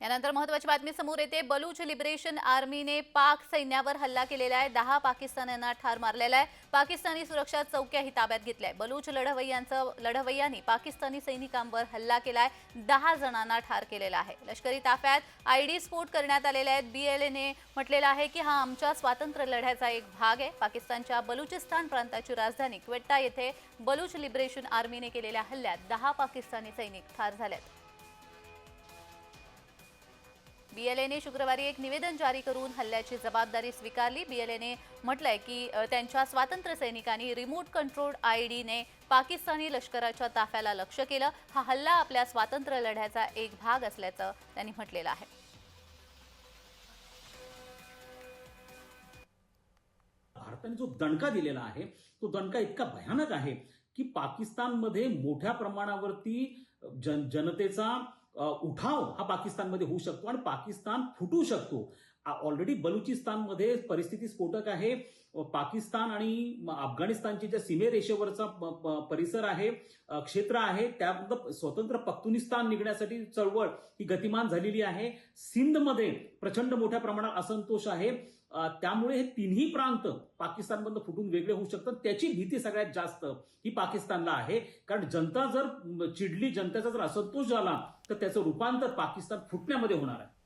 यानंतर महत्वाची बातमी समोर येते. बलूच लिबरेशन आर्मीने पाक सैन्यावर हल्ला केलेला आहे. दहा पाकिस्तान्यांना ठार मारलेला आहे. पाकिस्तानी सुरक्षा चौक्याही ताब्यात घेतल्या. बलूच लढवय्यांचं लढवय्यांनी पाकिस्तानी सैनिकांवर हल्ला केलाय. दहा जणांना ठार केलेला आहे. लष्करी ताफ्यात आयडी स्फोट करण्यात आलेले आहेत. बीएलएने म्हटलेलं आहे की हा आमच्या स्वातंत्र्य लढ्याचा एक भाग आहे. पाकिस्तानच्या बलुचिस्तान प्रांताची राजधानी क्वेट्टा येथे बलूच लिबरेशन आर्मीने केलेल्या हल्ल्यात दहा पाकिस्तानी सैनिक ठार झालेत. बीएलएने शुक्रवारी एक निवेदन जारी करून हल्ल्याची जबाबदारी स्वीकारली. बीएलएने म्हटलंय की त्यांच्या स्वातंत्र्य सैनिकांनी रिमोट कंट्रोल आयडीने पाकिस्तानी लष्कराच्या ताफ्याला लक्ष केलं. हा हल्ला आपल्या स्वातंत्र्य लढ्याचा एक भाग असल्याचं त्यांनी म्हटलेलं आहे. भारताने जो दणका दिलेला आहे तो दणका इतका भयानक आहे की पाकिस्तानमध्ये मोठ्या प्रमाणावरती जन जनतेचा उठाव हा पाकिस्तानमध्ये होऊ शकतो आणि पाकिस्तान फुटू शकतो. ऑलरेडी बलुचिस्तानमध्ये परिस्थिती स्फोटक आहे. पाकिस्तान आणि अफगाणिस्तानची ज्या सीमेरेषेवरचा प- प- परिसर आहे क्षेत्र आहे त्याबद्दल स्वतंत्र पख्तुनिस्तान निघण्यासाठी चळवळ ही गतिमान झालेली आहे. सिंधमध्ये प्रचंड मोठ्या प्रमाणात असंतोष आहे. त्यामुळे हे तिन्ही प्रांत पाकिस्तानमधनं फुटून वेगळे होऊ शकतात. त्याची भीती सगळ्यात जास्त ही पाकिस्तानला आहे. कारण जनता जर चिडली जनतेचा जर असंतोष झाला तर त्याचं रूपांतर पाकिस्तान फुटण्यामध्ये होणार आहे.